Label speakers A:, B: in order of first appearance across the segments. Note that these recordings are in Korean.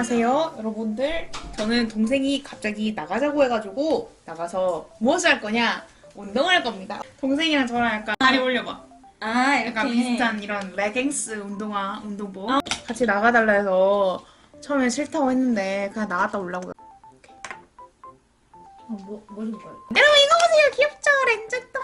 A: 안녕하세요, 여러분들. 저는 동생이 갑자기 나가자고 해가지고 나가서 무엇을 할 거냐? 운동을 할 겁니다. 동생이랑 저랑 약간 다리 올려봐.
B: 아, 이렇게.
A: 약간 비슷한 이런 레깅스 운동화, 운동복. 같이 나가달라 해서 처음에 싫다고 했는데 그냥 나갔다 오려고요.
B: 어, 뭐, 뭐좀 거예요?
A: 여러분 이거 보세요, 귀엽죠? 렌즈똥.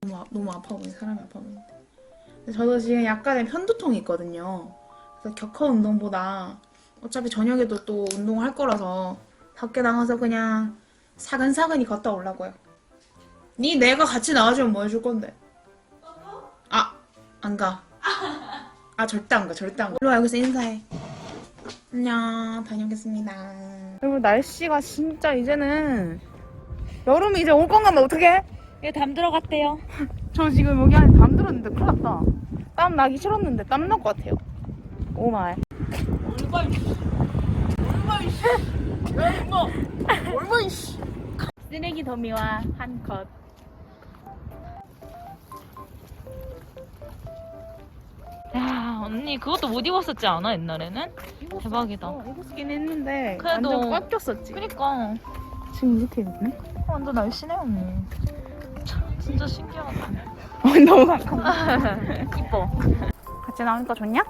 A: 너무, 아- 너무 아파 보이네, 사람이 아파 보이는데. 저도 지금 약간의 편두통이 있거든요. 그래서 격허 운동보다 어차피 저녁에도 또 운동을 할 거라서 밖에 나가서 그냥 사근사근히 걷다 오려고요. 니 내가 같이 나가주면 뭐 해줄 건데? 아, 안 가. 아, 절대 안 가, 절대 안 가. 일로 와, 여기서 인사해. 안녕, 다녀오겠습니다. 여러분, 날씨가 진짜 이제는 여름이 이제 올 건가 면 어떡해?
B: 얘 담 들어갔대요.
A: 저 지금 여기 안에 담 들었는데 큰일 났다. 땀 나기 싫었는데 땀 날 것 같아요. 오마이.
B: 쓰레기 더미와 한 컷. 야, 언니 그것도 못 입었었지 않아, 옛날에는? 대박이다.
A: 어, 입었긴 했는데
B: 그래도-
A: 완전 꽉 꼈었지.
B: 그니까.
A: 지금 이렇게 입네?
B: 완전 날씬해, 언니. 참, 진짜 신기하다.
A: 어, 너무 가까워.
B: 이뻐.
A: 같이 나오니까 좋냐?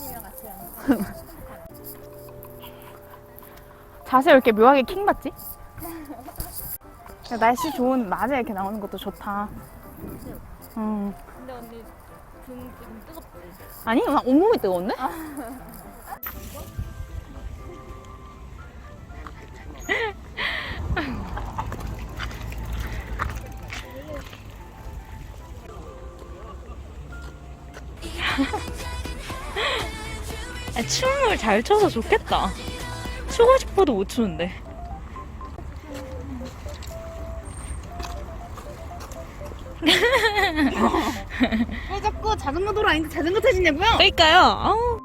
A: 자세 왜 이렇게 묘하게 킹 받지? 날씨 좋은 낮에 이렇게 나오는 것도 좋다. 음.
B: 근데 언니 등 지금 뜨겁지?
A: 아니, 나 온몸이 뜨거운데?
B: 춤을 잘 춰서 좋겠다. 추고 싶어도 못 추는데.
A: 왜 자꾸 자전거 도로 아닌데 자전거 타시냐고요?
B: 그러니까요. 아우.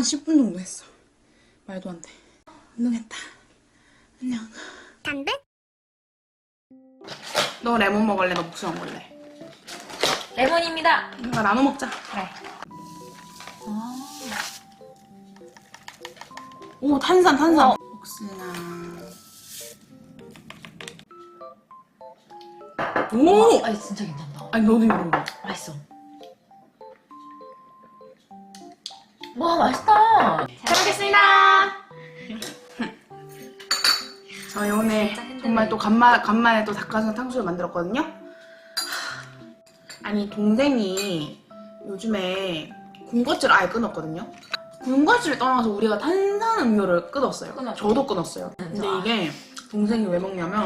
A: 한 시간 10분 정도 했어. 말도 안 돼. 운동했다. 안녕.
C: 담배?
A: 너 레몬 먹을래? 너 복숭아 먹을래?
B: 레몬입니다.
A: 뭔가 나눠 먹자.
B: 그래.
A: 오 탄산 탄산.
B: 어.
A: 복숭아. 오.
B: 아, 진짜 괜찮다.
A: 아니 너도 이거 먹어.
B: 맛있어. 와, 맛있다.
A: 잘 먹겠습니다. 저희 오늘 정말 또 간만, 간만에 또 닭가슴 탕수육 만들었거든요. 하, 아니 동생이 요즘에 군것질 아예 끊었거든요. 군것질을 떠나서 우리가 탄산음료를 끊었어요.
B: 끊었죠.
A: 저도 끊었어요. 근데
B: 아.
A: 이게 동생이 왜 먹냐면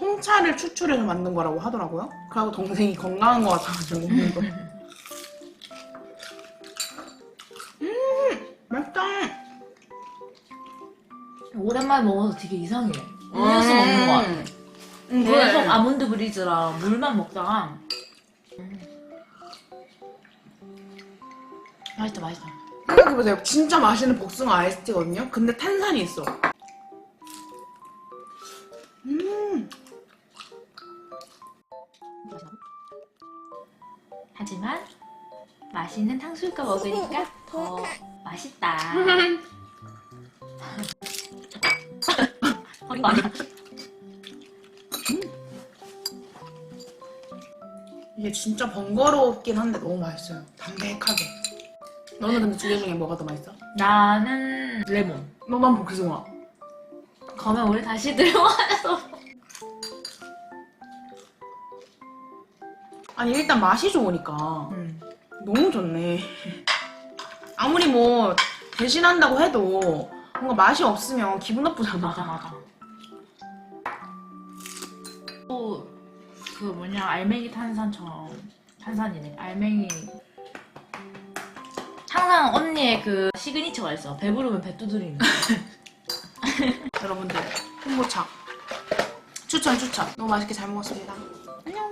A: 홍차를 추출해서 만든 거라고 하더라고요. 그리고 동생이 건강한 거 같아가지고 먹는 거.
D: 오랜만에 먹어서 되게 이상해. 음료수 먹는 것 같아.
A: 음,
D: 계속
A: 그래.
D: 아몬드 브리즈랑 물만 먹다가 맛있다 맛있다.
A: 생각해보세요. 진짜 맛있는 복숭아 아이스티거든요. 근데 탄산이 있어. 음,
D: 하지만 맛있는 탕수육과 먹으니까 더 맛있다.
A: 이게 진짜 번거롭긴 한데 너무 맛있어요. 담백하게. 너는 근데 두 개 중에 뭐가 더 맛있어?
D: 나는 레몬.
A: 너만 복숭아.
D: 그러면 우리 다시 들어가서
A: 아니 일단 맛이 좋으니까
D: 음.
A: 너무 좋네. 아무리 뭐 대신한다고 해도 뭔가 맛이 없으면 기분 나쁘잖아.
D: 맞아 맞아. 그 뭐냐 알맹이 탄산처럼 탄산이네. 알맹이. 항상 언니의 그 시그니처가 있어. 배부르면 배 두드리는
A: 여러분들 홍보차 추천 추천. 너무 맛있게 잘 먹었습니다. 안녕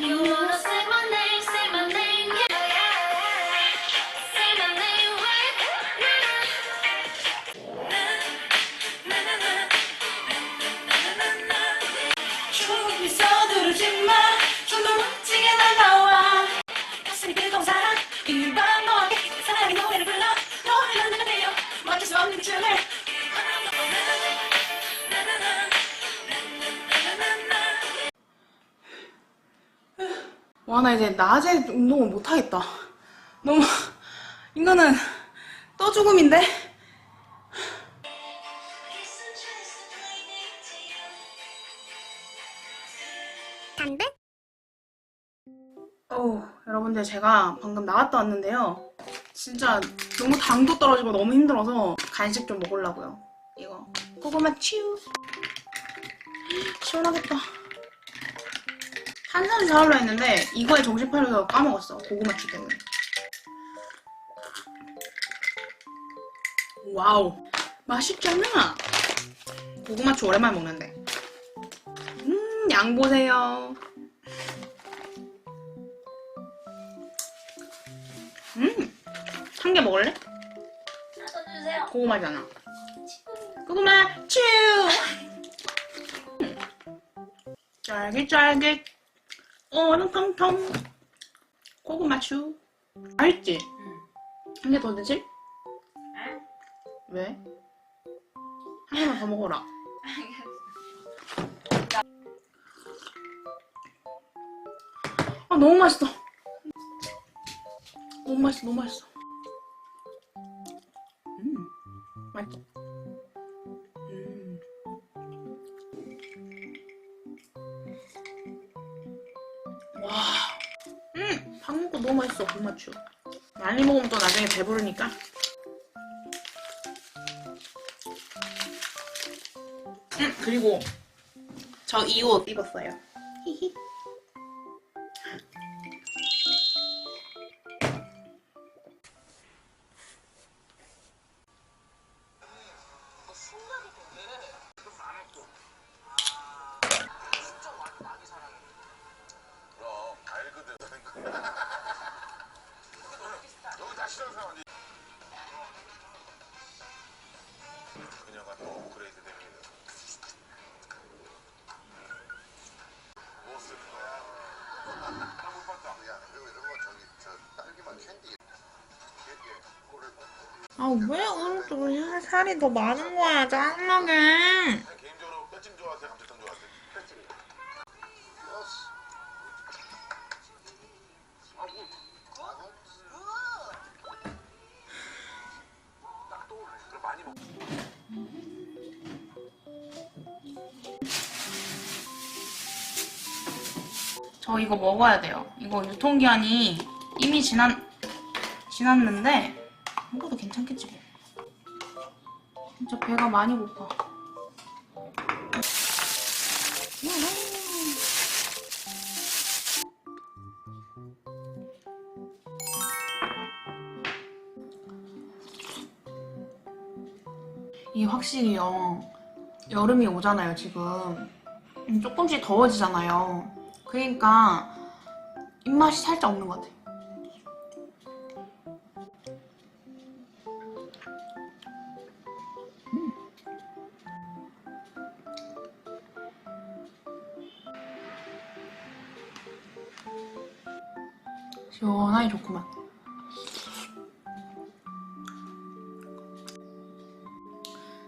C: You 와 나
A: 이제 낮에 운동을 못 하겠다. 너무 이거는 또 죽음인데? 어 여러분들 제가 방금 나갔다 왔는데요. 진짜 너무 당도 떨어지고 너무 힘들어서 간식 좀 먹으려고요. 이거. 고구마 치유 시원하겠다 탄산수 사오려 했는데 이거에 정신 팔려서 까먹었어 고구마추 때문에 와우. 맛있잖아 고구마추 오랜만에 먹는데. 음 양 보세요. 음한 개 먹을래?
C: 하나 주세요.
A: 고구마잖아. 고구마 츄 음. 쫄깃쫄깃 오랑통통 고구마 츄 맛있지? 한개 더 드실? 왜? 한 개만 더 먹어라. 아 너무 맛있어. 너무 맛있어 너무 맛있어 먹고 너무 맛있어, 고구마추. 많이 먹으면 또 나중에 배부르니까. 음, 그리고 저 이 옷 입었어요. 히히.
E: 아,
A: 왜 오늘 또 살이 더 많은 거야, 짜증나게. 저 이거 먹어야 돼요. 이거 유통기한이 이미 지난, 지났는데 진짜 배가 많이 고파. 이게 확실히요. 여름이 오잖아요, 지금. 음, 조금씩 더워지잖아요. 그러니까 입맛이 살짝 없는 것 같아요. 시원하니 좋구만.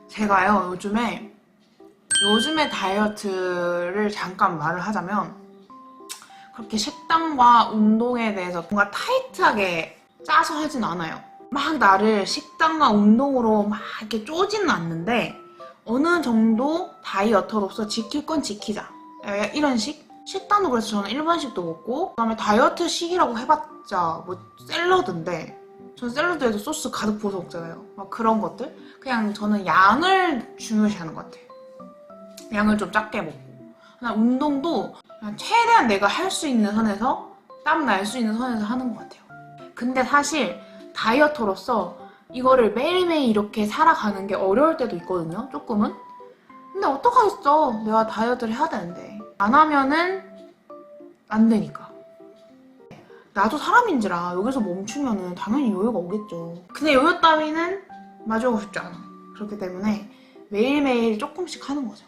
A: 제가요, 요즘에, 요즘에 다이어트를 잠깐 말을 하자면, 그렇게 식단과 운동에 대해서 뭔가 타이트하게 짜서 하진 않아요. 막 나를 식단과 운동으로 막 이렇게 쪼지는 않는데, 어느 정도 다이어터로서 지킬 건 지키자. 에, 이런 식? 식단도 그래서 저는 일반식도 먹고, 그 다음에 다이어트 식이라고 해봤자, 뭐, 샐러드인데, 전 샐러드에도 소스 가득 부어서 먹잖아요. 막 그런 것들? 그냥 저는 양을 중요시하는 것 같아요. 양을 좀 작게 먹고. 그냥 운동도 그냥 최대한 내가 할 수 있는 선에서 땀 날 수 있는 선에서 하는 것 같아요. 근데 사실 다이어터로서 이거를 매일매일 이렇게 살아가는 게 어려울 때도 있거든요. 조금은. 근데 어떡하겠어. 내가 다이어트를 해야 되는데. 안 하면은 안 되니까. 나도 사람인지라 여기서 멈추면은 당연히 요요가 오겠죠. 근데 요요 따위는 마주하고 싶지 않아. 그렇기 때문에 매일매일 조금씩 하는 거죠.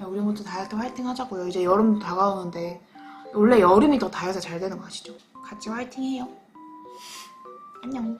A: 야, 우리 모두 다이어트 화이팅 하자고요. 이제 여름도 다가오는데 원래 여름이 더 다이어트 잘 되는 거 아시죠? 같이 화이팅 해요. 안녕.